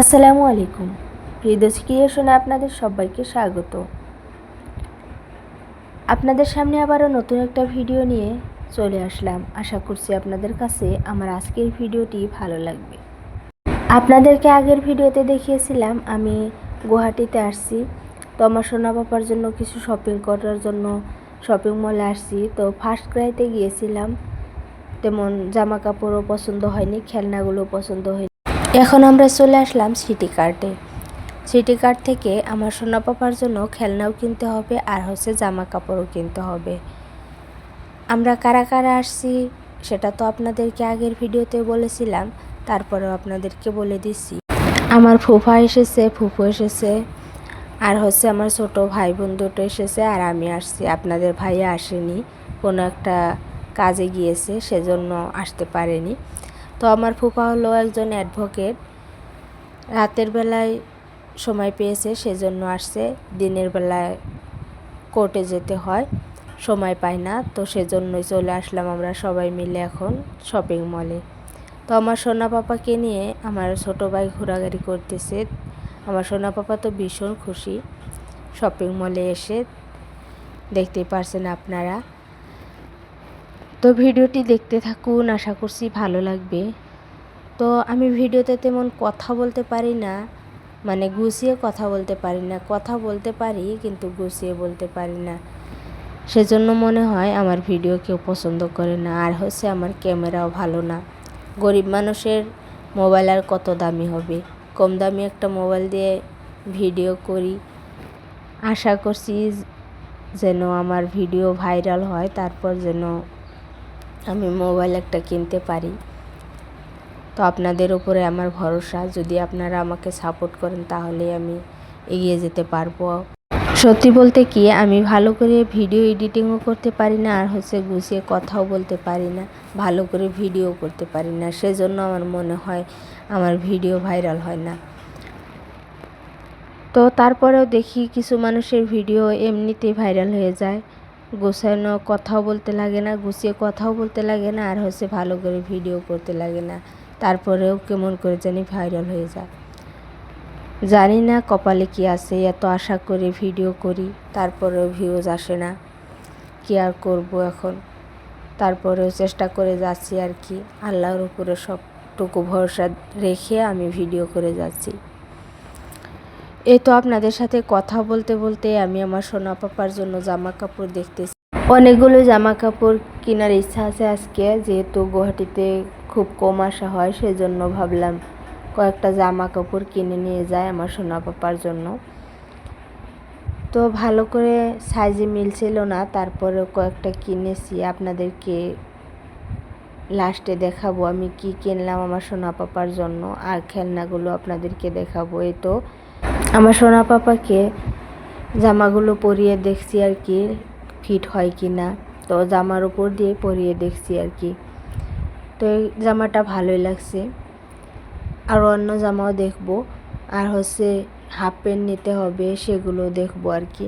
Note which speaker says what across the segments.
Speaker 1: আসসালামু আলাইকুম। হৃদয় ক্রিয়েশনে আপনাদের সবাইকে স্বাগত। আপনাদের সামনে আবারও নতুন একটা ভিডিও নিয়ে চলে আসলাম। আশা করছি আপনাদের কাছে আমার আজকের ভিডিওটি ভালো লাগবে। আপনাদেরকে আগের ভিডিওতে দেখিয়েছিলাম, আমি গুয়াহাটিতে আসছি। তো আমার সোনা বাবার জন্য কিছু শপিং করার জন্য শপিং মলে আসছি। তো ফার্স্ট ক্রাইতে গিয়েছিলাম। তেমন জামা কাপড়ও পছন্দ হয়নি, খেলনাগুলো পছন্দ হয়নি। এখন আমরা চলে আসলাম সিটি কার্টে। সিটি কার্ট থেকে আমার সোনা পাপার জন্য খেলনাও কিনতে হবে আর হচ্ছে জামা কাপড়ও কিনতে হবে। আমরা কারা কারা আসছি সেটা তো আপনাদেরকে আগের ভিডিওতে বলেছিলাম, তারপরেও আপনাদেরকে বলে দিচ্ছি। আমার ফুফা এসেছে, ফুফু এসেছে, আর হচ্ছে আমার ছোট ভাই বোন দুটো এসেছে আর আমি আসছি। আপনাদের ভাইয়া আসেনি, কোনো একটা কাজে গিয়েছে, সেজন্য আসতে পারেনি। তো আমার ফুফা হলো একজন অ্যাডভোকেট রাতের বেলায় সময় পেয়েছে, সেজন্য আসছে। দিনের বেলায় কোর্টে যেতে হয়, সময় পায় না। তো সেজন্যই চলে আসলাম আমরা সবাই মিলে এখন শপিং মলে তো আমার সোনা পাপাকে নিয়ে আমার ছোট ভাই ঘোরাঘুরি করতেছে। আমার সোনা পাপা তো ভীষণ খুশি। শপিং মলে এসে দেখতেই পারছেন আপনারা। তো ভিডিওটি দেখতে থাকুন, আশা করছি ভালো লাগবে। তো আমি ভিডিওতে তেমন কথা বলতে পারি না মানে গুছিয়ে কথা বলতে পারি না। কথা বলতে পারি, কিন্তু গুছিয়ে বলতে পারি না। সেজন্য মনে হয় আমার ভিডিও কেউ পছন্দ করে না, আর হচ্ছে আমার ক্যামেরাও ভালো না। গরিব মানুষের মোবাইল আর কত দামি হবে? কম দামি একটা মোবাইল দিয়ে ভিডিও করি। আশা করছি যেন আমার ভিডিও ভাইরাল হয়, তারপর যেন আমি মোবাইল একটা কিনতে পারি। তো আপনাদের উপরে আমার ভরসা। যদি আপনারা আমাকে সাপোর্ট করেন তাহলে আমি এগিয়ে যেতে পারব। সত্যি বলতে কি, আমি ভালো করে ভিডিও এডিটিংও করতে পারি না, আর হচ্ছে গুছিয়ে কথাও বলতে পারি না, ভালো করে ভিডিও করতে পারি না। সেজন্য আমার মনে হয়, আমার ভিডিও ভাইরাল হয় না। তো তারপরেও দেখি কিছু মানুষের ভিডিও এমনিতেই ভাইরাল হয়ে যায়। গোছানো কথাও বলতে লাগে না, গুছিয়ে কথাও বলতে লাগে না, আর হচ্ছে ভালো করে ভিডিও করতে লাগে না। তারপরেও কেমন করে জানি ভাইরাল হয়ে যায়। জানি না কপালে কি আছে, এত আশা করে ভিডিও করি, তারপরেও ভিউজ আসে না। কি আর করব এখন? তারপরেও চেষ্টা করে যাচ্ছি আর কি। আল্লাহর উপরে সবটুকু ভরসা রেখে আমি ভিডিও করে যাচ্ছি। এই তো আপনাদের সাথে কথা বলতে বলতে আমি আমার সোনা পাপার জন্য জামা কাপড় দেখতেছি। অনেকগুলো জামা কাপড় কেনার ইচ্ছা আছে আজকে, যেহেতু গুয়াহাটিতে খুব কম আসা হয়, সেজন্য ভাবলাম কয়েকটা জামা কাপড় কিনে নিয়ে যায় আমার সোনা পাপার জন্য। তো ভালো করে সাইজে মিলছিল না, তারপরে কয়েকটা কিনেছি। আপনাদেরকে লাস্টে দেখাবো আমি কি কিনলাম আমার সোনা পাপার জন্য, আর খেলনাগুলো আপনাদেরকে দেখাবো। এই তো আমার সোনা পাপাকে জামাগুলো পরিয়ে দেখছি আর কি ফিট হয় কি না। তো জামার উপর দিয়ে পরিয়ে দেখছি আর কি। তো এই জামাটা ভালোই লাগছে। আর অন্য জামাও দেখব। আর হচ্ছে হাফ প্যান্ট নিতে হবে, সেগুলো দেখব আর কি।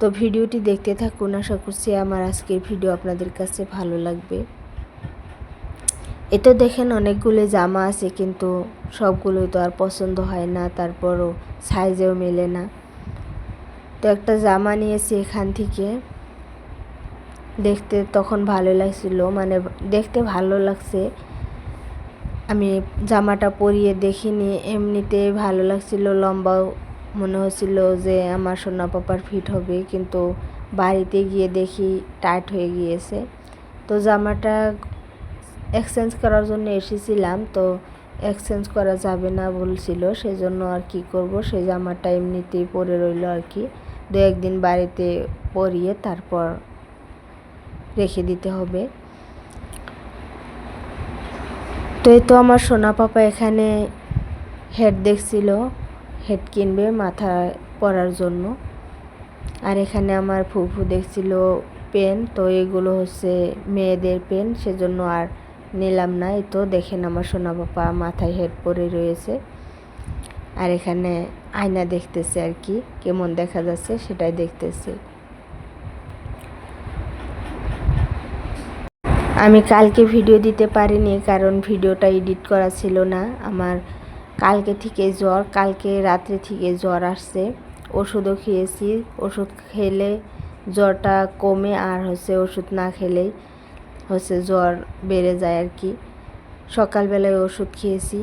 Speaker 1: তো ভিডিওটি দেখতে থাকুন। আশা করছি আমার আজকের ভিডিও আপনাদের কাছে ভালো লাগবে। এতো দেখেন অনেকগুলো জামা আছে, কিন্তু সবগুলো তো আর পছন্দ হয় না, তারপরও সাইজেও মেলে না। তো একটা জামা নিয়েছি এখান থেকে। দেখতে তখন ভালো লাগছিল মানে দেখতে ভালো লাগছে। আমি জামাটা পরিয়ে দেখিনি, এমনিতে ভালো লাগছিল, লম্বাও মনে হচ্ছিল যে আমার সোনা পাপার ফিট হবে, কিন্তু বাড়িতে গিয়ে দেখি টাইট হয়ে গিয়েছে। তো জামাটা এক্সচেঞ্জ করার জন্য এসেছিলাম, তো এক্সচেঞ্জ করা যাবে না বলছিল, সেজন্য আর কি করব সেই জামাটা এমনিতেই পরে রইল আর কি। দু একদিন বাড়িতে পরিয়ে তারপর রেখে দিতে হবে। তো এই তো আমার সোনা পাপা এখানে হেড দেখছিল হেড কিনবে মাথায় পরার জন্য। আর এখানে আমার ফুফু দেখছিল পেন তো এগুলো হচ্ছে মেয়েদের পেন সেজন্য আর নিলাম না, এই তো দেখেন আমার সোনা পাপা মাথায় হেড পরে রয়েছে। আর এখানে আয়না দেখতেছে আর কি, কেমন দেখা যাচ্ছে সেটাই দেখতেছে। আমি কালকে ভিডিও দিতে পারিনি, কারণ ভিডিওটা এডিট করা ছিল না। আমার কালকে থেকে জ্বর, কালকে রাত্রে থেকে জ্বর আসছে। ওষুধও খেয়েছি, ওষুধ খেলে জ্বরটা কমে আর হচ্ছে ওষুধ না খেলেই হচ্ছে জ্বর বেড়ে যায় আর কি। সকালবেলায় ওষুধ খেয়েছি।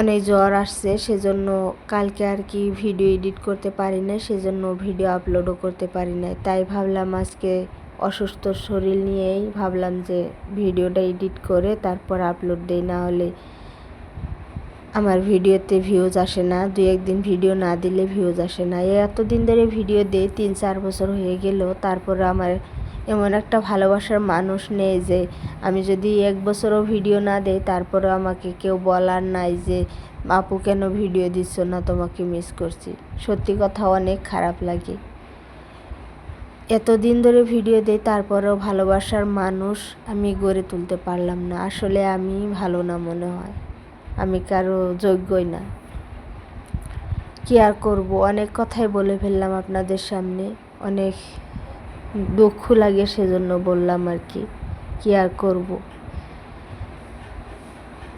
Speaker 1: অনেক জ্বর আসছে, সেজন্য কালকে আর কি ভিডিও এডিট করতে পারি না সেজন্য ভিডিও আপলোডও করতে পারি না তাই ভাবলাম আজকে অসুস্থ শরীর নিয়েই ভাবলাম যে ভিডিওটা এডিট করে তারপর আপলোড দেই, না হলে আমার ভিডিওতে ভিউজ আসে না। দু একদিন ভিডিও না দিলে ভিউজ আসে না। এতদিন ধরে ভিডিও দেই, তিন চার বছর হয়ে গেল, তারপর আমার এমন একটা ভালোবাসার মানুষ নেই যে আমি যদি এক বছরও ভিডিও না দেই তারপরে আমাকে কেউ বলার নাই যে, আপু কেন ভিডিও দিচ্ছ না? তোমাকে মিস করছি। সত্যি কথা অনেক খারাপ লাগে। এতদিন ধরে ভিডিও দেই, তারপরেও ভালোবাসার মানুষ আমি গড়ে তুলতে পারলাম না। আসলে আমি ভালো না মনে হয়। আমি কারও যোগ্যই না। কি আর করব? অনেক কথাই বলে ফেললাম আপনাদের সামনে। অনেক দুঃখ লাগে সেজন্য বললাম আর কি কি আর করব?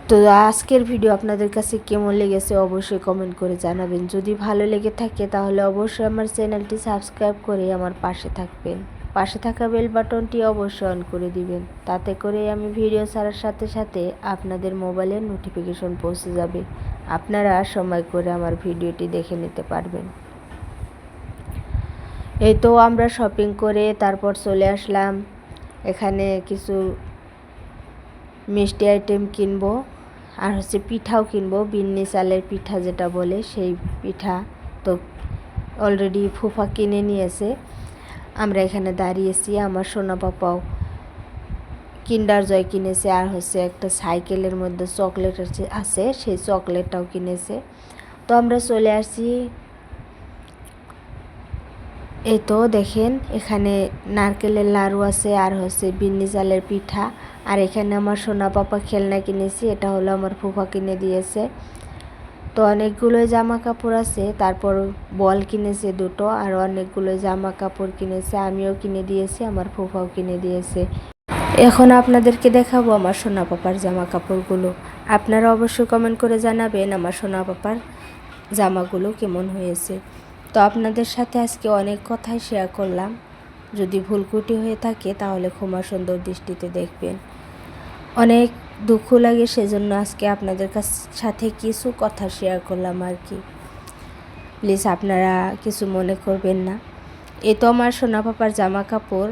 Speaker 1: তো আজকের ভিডিও আপনাদের কাছে কেমন লেগেছে অবশ্যই কমেন্ট করে জানাবেন। যদি ভালো লেগে থাকে তাহলে অবশ্যই আমার চ্যানেলটি সাবস্ক্রাইব করে আমার পাশে থাকবেন। পাশে থাকা বেল বাটনটি অবশ্যই অন করে দিবেন। তাতে করে আমি ভিডিও ছাড়ার সাথে সাথে আপনাদের মোবাইলে নোটিফিকেশন পৌঁছে যাবে। আপনারা সময় করে আমার ভিডিওটি দেখে নিতে পারবেন। এই তো আমরা শপিং করে তারপর চলে আসলাম। এখানে কিছু মিষ্টি আইটেম কিনবো, আর হচ্ছে পিঠাও কিনবো, বিন্নি চালের পিঠা যেটা বলে সেই পিঠা তো অলরেডি ফুফা কিনে নিয়েছে। আমরা এখানে দাঁড়িয়েছি, আমার সোনা পাপাও কিন্ডার জয় কিনেছে, আর হচ্ছে একটা সাইকেলের মধ্যে চকলেট আছে, সেই চকলেটটাও কিনেছে। তো আমরা চলে আসছি এই তো দেখেন, এখানে নারকেলের লাড়ু আছে, আর হচ্ছে বিন্নি চালের পিঠা। আর এখানে আমার সোনা পাপা খেলনা কিনেছি, এটা হলো আমার ফুফা কিনে দিয়েছে। তো অনেকগুলো জামা কাপড় আছে, তারপর বল কিনেছে দুটো, আর অনেকগুলো জামা কাপড় কিনেছে, আমিও কিনে দিয়েছি, আমার ফুফাও কিনে দিয়েছে। এখন আপনাদেরকে দেখাবো আমার সোনা পাপার জামা কাপড়গুলো আপনারা অবশ্যই কমেন্ট করে জানাবেন আমার সোনা পাপার জামাগুলো কেমন হয়েছে। তো আপনাদের সাথে আজকে অনেক কথাই শেয়ার করলাম। যদি ভুলকুটি হয়ে থাকে, তাহলে ক্ষমা সুন্দর দৃষ্টিতে দেখবেন। অনেক দুঃখ লাগে সেজন্য আজকে আপনাদের কাছ সাথে কিছু কথা শেয়ার করলাম আর কি। প্লিজ আপনারা কিছু মনে করবেন না। এ তো আমার সোনা পাপার জামা কাপড়।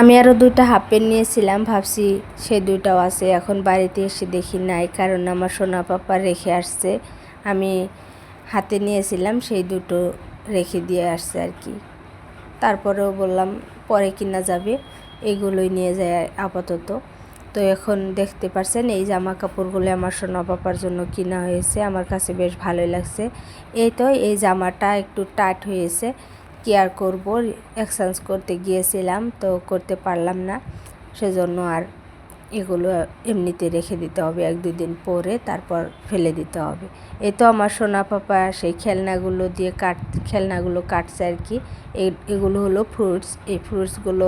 Speaker 1: আমি আরও দুইটা হাফ প্যান্ট নিয়েছিলাম, ভাবছি সে দুইটাও আছে। এখন বাড়িতে এসে দেখি নাই, কারণ আমার সোনা পাপা রেখে আসছে। আমি হাতে নিয়েছিলাম, সেই দুটো রেখে দিয়ে আসছে আর কি। তারপরেও বললাম, পরে কিনা যাবে, এগুলোই নিয়ে যায় আপাতত। তো এখন দেখতে পারছেন, এই জামা কাপড়গুলো আমার সোনা পাপার জন্য কিনা হয়েছে, আমার কাছে বেশ ভালোই লাগছে। এই তো, এই জামাটা একটু টাইট হয়েছে কি আর করব, এক্সচেঞ্জ করতে গিয়েছিলাম, তো করতে পারলাম না, সেজন্য আর এগুলো এমনিতে রেখে দিতে হবে এক দুদিন পরে তারপর ফেলে দিতে হবে। এ তো আমার সোনা পাপা, সেই খেলনাগুলো দিয়ে কাট, খেলনাগুলো কাটছে আর কি। এগুলো হলো ফ্রুটস এই ফ্রুটসগুলো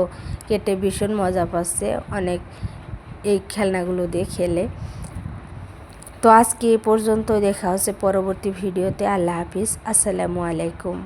Speaker 1: কেটে ভীষণ মজা পাচ্ছে অনেক এই খেলনাগুলো দিয়ে খেলে। তো আজকে এ পর্যন্ত দেখা হচ্ছে পরবর্তী ভিডিওতে। আল্লাহ হাফিজ, আসসালামু আলাইকুম।